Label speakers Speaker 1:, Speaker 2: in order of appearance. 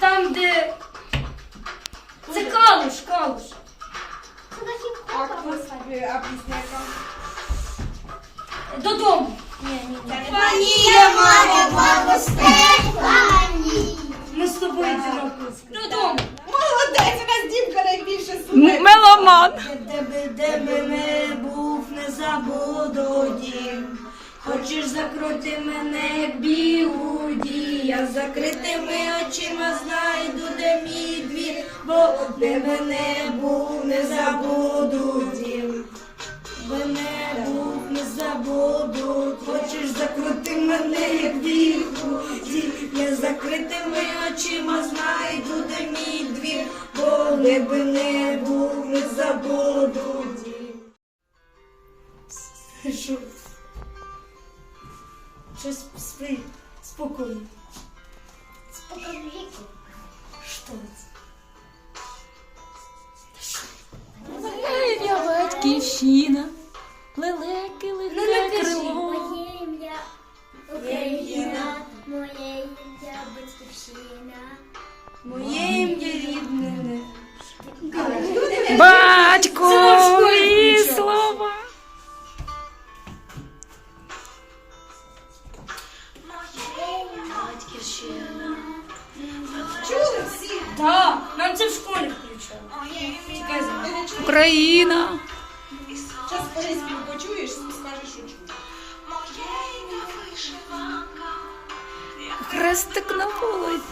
Speaker 1: Там, де...
Speaker 2: Це калуш, калуш.
Speaker 3: А пісня яка?
Speaker 2: Додому. Ні, ні, ні.
Speaker 1: Панія, мамо, мамо, Стефані.
Speaker 2: Ми з тобою дзвінок Додому.
Speaker 3: Молодець, у нас дівка найбільше слухає.
Speaker 2: Меломан.
Speaker 3: Де би, де би не був, не забуду дім. Хочеш закрути мене, як бігуді, я закритими очима знайду, де мій двір, бо де би не був, не забуду дім. Би не був, не забуду, хочеш закрути мене, як бігуді, я закритими очима знайду, де мій двір, бо де би не був, не забуду дім. Що? Щось. Спокійно.
Speaker 4: Віку.
Speaker 3: Що це?
Speaker 2: Моя батьківщина, лелеки
Speaker 3: Ну,
Speaker 2: легке крило.
Speaker 4: Моє ім'я Україна, моє ім'я батьківщина.
Speaker 3: Моє ім'я рідне.
Speaker 2: Батькові
Speaker 3: Так, нам це в школі включили.
Speaker 2: Україна.
Speaker 1: Зараз по-різьки почуєш, скажеш, що чуєш.
Speaker 2: Хрестик на вулиці.